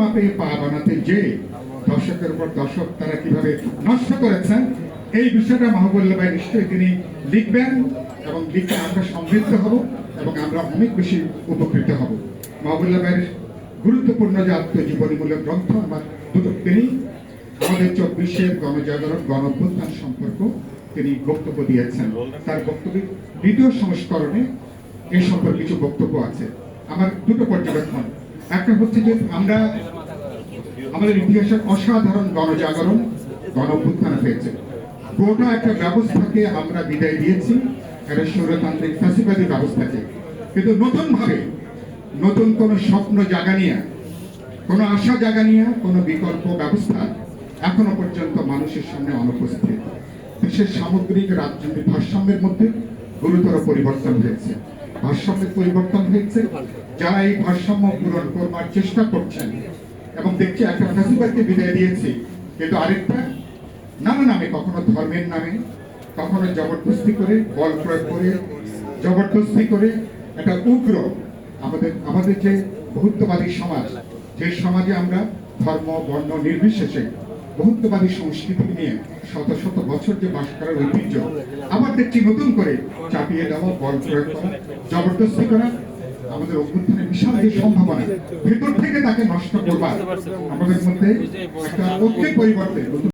মাপে পা বানাতে যে দর্শকের দর্শক তারা কীভাবে নষ্ট করেছেন, এই বিষয়টা ভাই নিশ্চয়ই তিনি লিখবেন এবং লিখে আমরা সমৃদ্ধ হব এবং আমরা অনেক বেশি উপকৃত হব। ভাইয়ের গুরুত্বপূর্ণ যে আত্মজীবনীমূলক গ্রন্থ আমার দুটো তিনি আমাদের চব্বিশের গণজাগরণ গণ সম্পর্ক তিনি বক্তব্য দিয়েছেন। তার বক্তব্যের দ্বিতীয় সংস্করণে এই সম্পর্কে কিছু বক্তব্য আছে। আমার দুটো পর্যবেক্ষণ। একটা হচ্ছে যে আমরা আমাদের ইতিহাসের অসাধারণ গণজাগরণ গণ অভ্যুত্থান হয়েছে। গোটা একটা ব্যবস্থাকে আমরা বিদায় দিয়েছি একটা স্বৈরতান্ত্রিক ফ্যাসিবাদী ব্যবস্থাকে। কিন্তু নতুন ভাবে নতুন কোন স্বপ্ন জাগানিয়া কোনো আশা জাগা নিয়ে, কোনো বিকল্প ব্যবস্থা এখনও পর্যন্ত মানুষের সামনে অনুপস্থিত। দেশের সামগ্রিক রাজনৈতিক ভারসাম্যের মধ্যে গুরুতর পরিবর্তন হয়েছে। ভারসাম্যের পরিবর্তন হয়েছে যারা এই ভারসাম্য পূরণ করবার চেষ্টা করছেন। এবং দেখছি একটা ফ্যাসিবাদকে বিদায় দিয়েছি। কিন্তু আরেকটা নানা নামে, কখনো ধর্মের নামে, কখনো জবরদস্তি করে বল প্রয়োগ করে, জবরদস্তি করে একটা উগ্র আমাদের আমাদের যে বহুত্ববাদী সমাজ, যে সমাজে আমরা ধর্ম, বর্ণ নির্বিশেষে বহুত্ববাদী সংস্কৃতি নিয়ে শত শত বছর যে বাস করার ঐতিহ্য আবার দেখছি নতুন করে চাপিয়ে দেওয়া, বল প্রয়োগ করা, জবরদস্তি করা, আমাদের অভ্যুত্থানের বিশাল যে সম্ভাবনা, ভেতর থেকে তাকে নষ্ট করবার, আমাদের মধ্যে একটা ঐক্যের পরিবর্তে